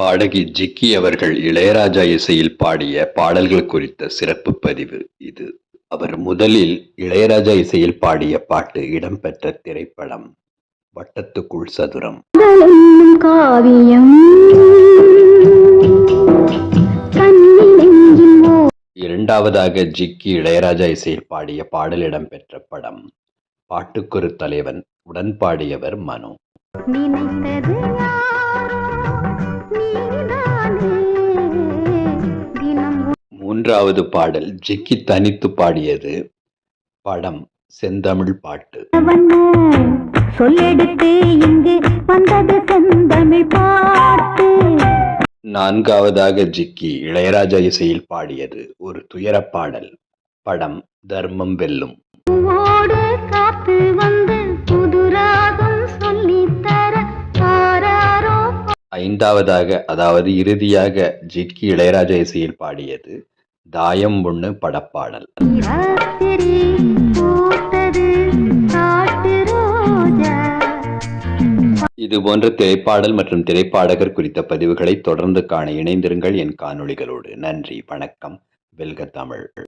பாடகி ஜிக்கி அவர்கள் இளையராஜா இசையில் பாடிய பாடல்கள் குறித்த சிறப்பு பதிவு இது. அவர் முதலில் இளையராஜா இசையில் பாடிய பாட்டு இடம்பெற்ற திரைப்படம் வட்டத்துக்குள் சதுரம். காவியம் இரண்டாவதாக ஜிக்கி இளையராஜா இசையில் பாடிய பாடல் இடம்பெற்ற படம் பாட்டுக்கொரு தலைவன் உடன் பாடியவர் மனோ. நினைத்தது மூன்றாவது பாடல் ஜிக்கி தனித்து பாடியது படம் செந்தமிழ் பாட்டு. சொல்லெடுத்து இங்கு வந்தது செந்தமிழ் பாட்டு. நான்காவதாக ஜிக்கி இளையராஜா இசையில் பாடியது ஒரு துயரப் பாடல் படம் தர்மம் வெல்லும். ஐந்தாவதாக அதாவது இறுதியாக ஜிக்கி இளையராஜா இசையில் பாடியது தாயம் ஒண்ணு படப்பாடல். இது போன்ற திரைப்பாடல் மற்றும் திரைப்பாடகர் குறித்த பதிவுகளை தொடர்ந்து காண இணைந்திருங்கள் என் காணொளிகளோடு. நன்றி வணக்கம். வெல்க தமிழ்.